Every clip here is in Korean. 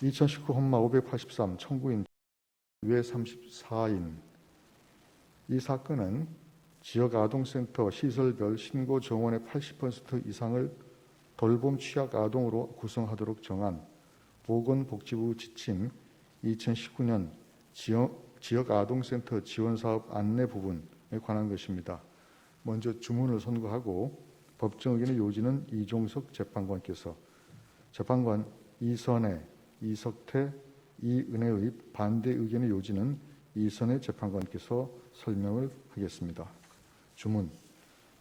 2019 헌마 583 청구인 외 34인 이 사건은 지역 아동센터 시설별 신고 정원의 80% 이상을 돌봄 취약 아동으로 구성하도록 정한 보건복지부 지침 2019년 지역, 지역 아동센터 지원사업 안내 부분에 관한 것입니다. 먼저 주문을 선고하고 법정 의견의 요지는 이종석 재판관께서 재판관 이선혜, 이석태, 이은혜의 반대 의견의 요지는 이선혜 재판관께서 설명을 하겠습니다. 주문.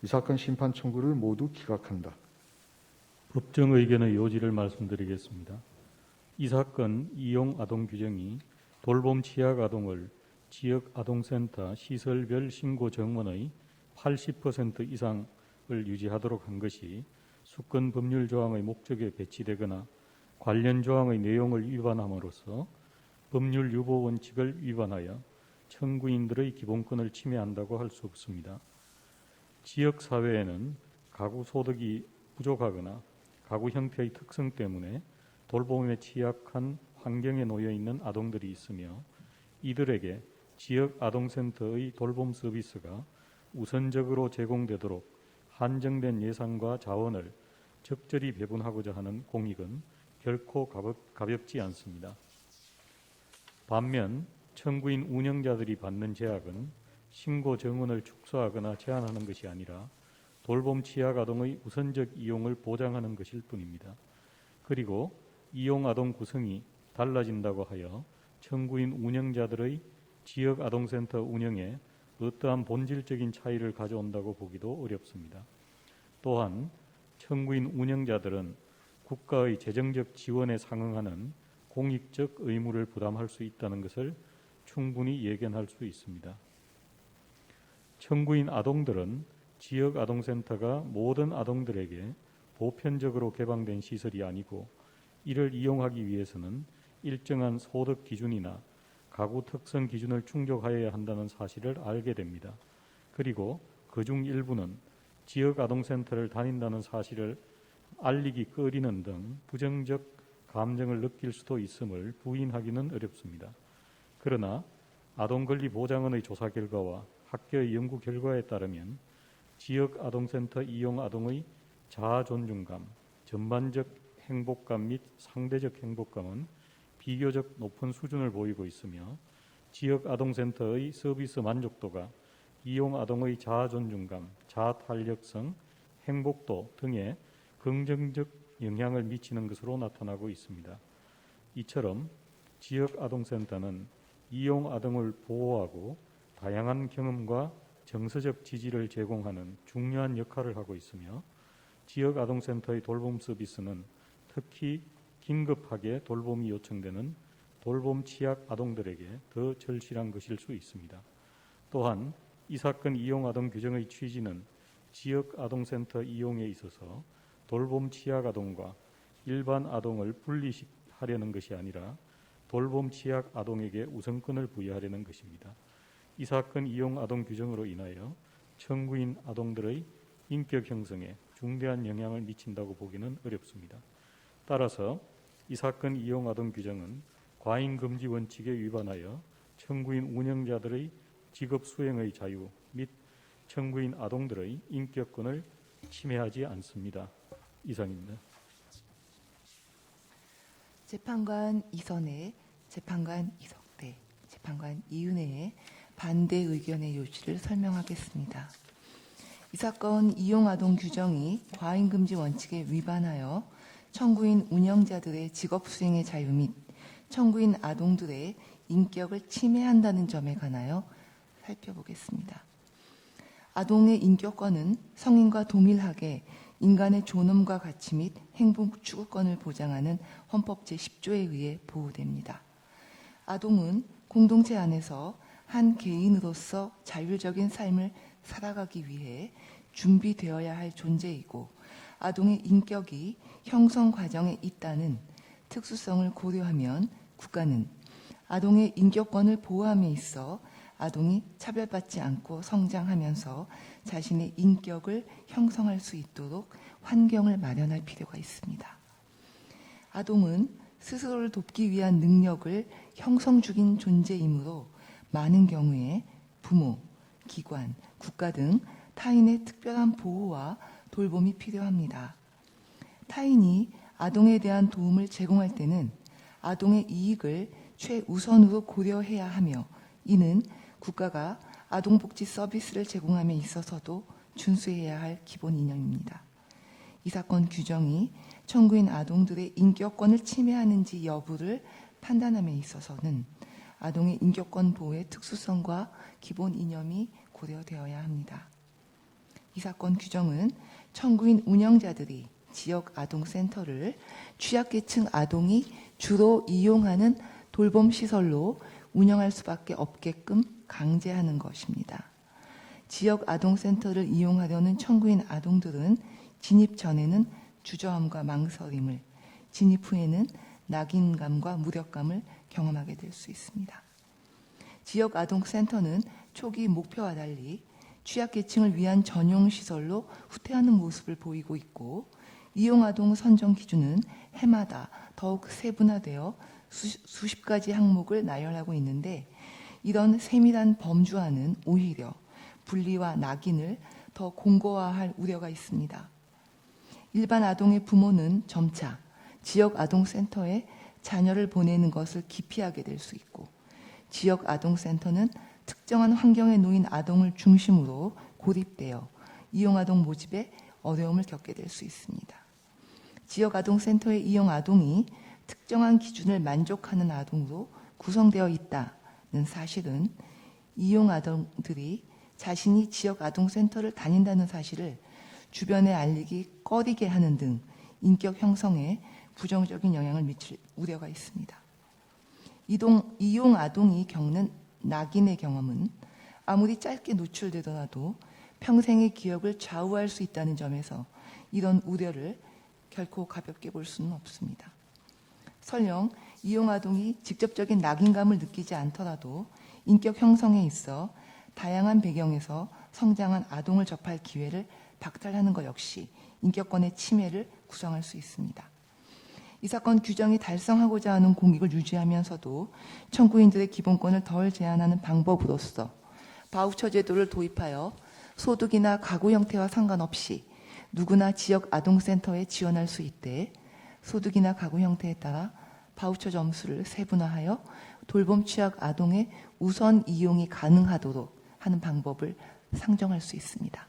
이 사건 심판 청구를 모두 기각한다. 법정 의견의 요지를 말씀드리겠습니다. 이 사건 이용 아동 규정이 돌봄 취약 아동을 지역 아동센터 시설별 신고 정원의 80% 이상을 유지하도록 한 것이 수권 법률 조항의 목적에 배치되거나 관련 조항의 내용을 위반함으로써 법률 유보 원칙을 위반하여 청구인들의 기본권을 침해한다고 할 수 없습니다. 지역 사회에는 가구 소득이 부족하거나 가구 형태의 특성 때문에 돌봄에 취약한 환경에 놓여 있는 아동들이 있으며 이들에게 지역 아동센터의 돌봄 서비스가 우선적으로 제공되도록 한정된 예산과 자원을 적절히 배분하고자 하는 공익은 결코 가볍, 가볍 지 않습니다. 반면 청구인 운영자들이 받는 제약은 신고 정원을 축소하거나 제한하는 것이 아니라 돌봄 취약 아동의 우선적 이용을 보장하는 것일 뿐입니다. 그리고 이용 아동 구성이 달라진다고 하여 청구인 운영자들의 지역 아동센터 운영에 어떠한 본질적인 차이를 가져온다고 보기도 어렵습니다. 또한 청구인 운영자들은 국가의 재정적 지원에 상응하는 공익적 의무를 부담할 수 있다는 것을 충분히 예견할 수 있습니다. 청구인 아동들은 지역 아동센터가 모든 아동들에게 보편적으로 개방된 시설이 아니고 이를 이용하기 위해서는 일정한 소득 기준이나 가구 특성 기준을 충족하여야 한다는 사실을 알게 됩니다. 그리고 그 중 일부는 지역 아동센터를 다닌다는 사실을 알리기 꺼리는 등 부정적 감정을 느낄 수도 있음을 부인하기는 어렵습니다. 그러나 아동권리보장원의 조사 결과와 학교의 연구 결과에 따르면 지역 아동센터 이용 아동의 자아 존중감, 전반적 행복감 및 상대적 행복감은 비교적 높은 수준을 보이고 있으며 지역 아동센터의 서비스 만족도가 이용 아동의 자아 존중감, 자아 탄력성, 행복도 등에 긍정적 영향을 미치는 것으로 나타나고 있습니다. 이처럼 지역 아동센터는 이용 아동을 보호하고 다양한 경험과 정서적 지지를 제공하는 중요한 역할을 하고 있으며 지역 아동센터의 돌봄 서비스는 특히 긴급하게 돌봄이 요청되는 돌봄 취약 아동들에게 더 절실한 것일 수 있습니다. 또한 이 사건 이용 아동 규정의 취지는 지역 아동센터 이용에 있어서 돌봄 취약 아동과 일반 아동을 분리하려는 것이 아니라 돌봄 취약 아동에게 우선권을 부여하려는 것입니다. 이 사건 이용 아동 규정으로 인하여 청구인 아동들의 인격 형성에 중대한 영향을 미친다고 보기는 어렵습니다. 따라서 이 사건 이용 아동 규정은 과잉 금지 원칙에 위반하여 청구인 운영자들의 직업 수행의 자유 및 청구인 아동들의 인격권을 침해하지 않습니다. 이상입니다. 재판관 이선혜, 재판관 이석대, 재판관 이은혜의 반대 의견의 요지를 설명하겠습니다. 이 사건 이용 아동 규정이 과잉 금지 원칙에 위반하여 청구인 운영자들의 직업 수행의 자유 및 청구인 아동들의 인격을 침해한다는 점에 관하여 살펴보겠습니다. 아동의 인격권은 성인과 동일하게 인간의 존엄과 가치 및 행복 추구권을 보장하는 헌법 제10조에 의해 보호됩니다. 아동은 공동체 안에서 한 개인으로서 자율적인 삶을 살아가기 위해 준비되어야 할 존재이고 아동의 인격이 형성 과정에 있다는 특수성을 고려하면 국가는 아동의 인격권을 보호함에 있어 아동이 차별받지 않고 성장하면서 자신의 인격을 형성할 수 있도록 환경을 마련할 필요가 있습니다. 아동은 스스로를 돕기 위한 능력을 형성 중인 존재이므로 많은 경우에 부모, 기관, 국가 등 타인의 특별한 보호와 돌봄이 필요합니다. 타인이 아동에 대한 도움을 제공할 때는 아동의 이익을 최우선으로 고려해야 하며 이는 국가가 아동복지 서비스를 제공함에 있어서도 준수해야 할 기본 이념입니다. 이 사건 규정이 청구인 아동들의 인격권을 침해하는지 여부를 판단함에 있어서는 아동의 인격권 보호의 특수성과 기본 이념이 고려되어야 합니다. 이 사건 규정은 청구인 운영자들이 지역 아동센터를 취약계층 아동이 주로 이용하는 돌봄 시설로 운영할 수밖에 없게끔 강제하는 것입니다. 지역 아동센터를 이용하려는 청구인 아동들은 진입 전에는 주저함과 망설임을, 진입 후에는 낙인감과 무력감을 경험하게 될 수 있습니다. 지역 아동센터는 초기 목표와 달리 취약계층을 위한 전용 시설로 후퇴하는 모습을 보이고 있고 이용 아동 선정 기준은 해마다 더욱 세분화되어 수, 십 가지 항목을 나열하고 있는데 이런 세밀한 범주화는 오히려 분리와 낙인을 더 공고화할 우려가 있습니다. 일반 아동의 부모는 점차 지역 아동센터에 자녀를 보내는 것을 기피하게 될 수 있고 지역 아동센터는 특정한 환경에 놓인 아동을 중심으로 고립되어 이용 아동 모집에 어려움을 겪게 될 수 있습니다. 지역 아동센터의 이용 아동이 특정한 기준을 만족하는 아동으로 구성되어 있다는 사실은 이용 아동들이 자신이 지역 아동센터를 다닌다는 사실을 주변에 알리기 꺼리게 하는 등 인격 형성에 부정적인 영향을 미칠 우려가 있습니다. 이동, 이용 아동이 겪는 낙인의 경험은 아무리 짧게 노출되더라도 평생의 기억을 좌우할 수 있다는 점에서 이런 우려를 결코 가볍게 볼 수는 없습니다. 설령 이용 아동이 직접적인 낙인감을 느끼지 않더라도 인격 형성에 있어 다양한 배경에서 성장한 아동을 접할 기회를 박탈하는 것 역시 인격권의 침해를 구성할 수 있습니다. 이 사건 규정이 달성하고자 하는 공익을 유지하면서도 청구인들의 기본권을 덜 제한하는 방법으로서 바우처 제도를 도입하여 소득이나 가구 형태와 상관없이 누구나 지역 아동센터에 지원할 수 있대 소득이나 가구 형태에 따라 바우처 점수를 세분화하여 돌봄 취약 아동의 우선 이용이 가능하도록 하는 방법을 상정할 수 있습니다.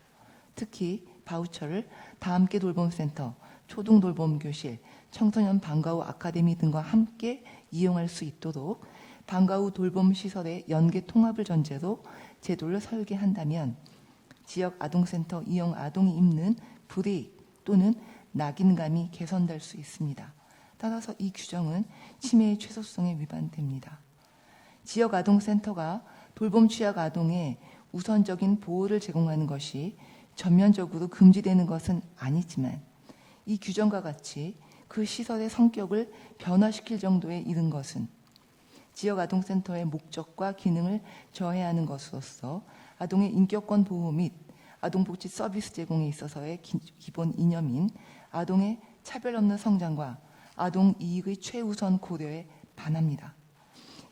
특히 바우처를 다함께 돌봄센터, 초등 돌봄교실, 청소년 방과후 아카데미 등과 함께 이용할 수 있도록 방과후 돌봄 시설의 연계 통합을 전제로 제도를 설계한다면 지역 아동센터 이용 아동이 입는 불이익 또는 낙인감이 개선될 수 있습니다. 따라서 이 규정은 치매의 최소성에 위반됩니다. 지역 아동센터가 돌봄 취약 아동의 우선적인 보호를 제공하는 것이 전면적으로 금지되는 것은 아니지만 이 규정과 같이 그 시설의 성격을 변화시킬 정도에 이른 것은 지역 아동센터의 목적과 기능을 저해하는 것으로서 아동의 인격권 보호 및 아동복지 서비스 제공에 있어서의 기, 기본 이념인 아동의 차별 없는 성장과 아동 이익의 최우선 고려에 반합니다.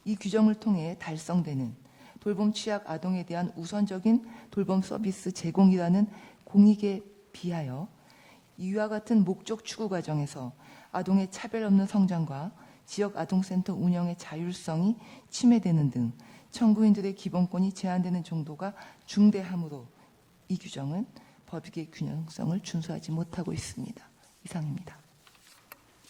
이 규정을 통해 달성되는 돌봄 취약 아동에 대한 우선적인 돌봄 서비스 제공이라는 공익에 비하여 이와 같은 목적 추구 과정에서 아동의 차별 없는 성장과 지역 아동센터 운영의 자율성이 침해되는 등 청구인들의 기본권이 제한되는 정도가 중대하므로 이 규정은 법익의 균형성을 준수하지 못하고 있습니다. 이상입니다.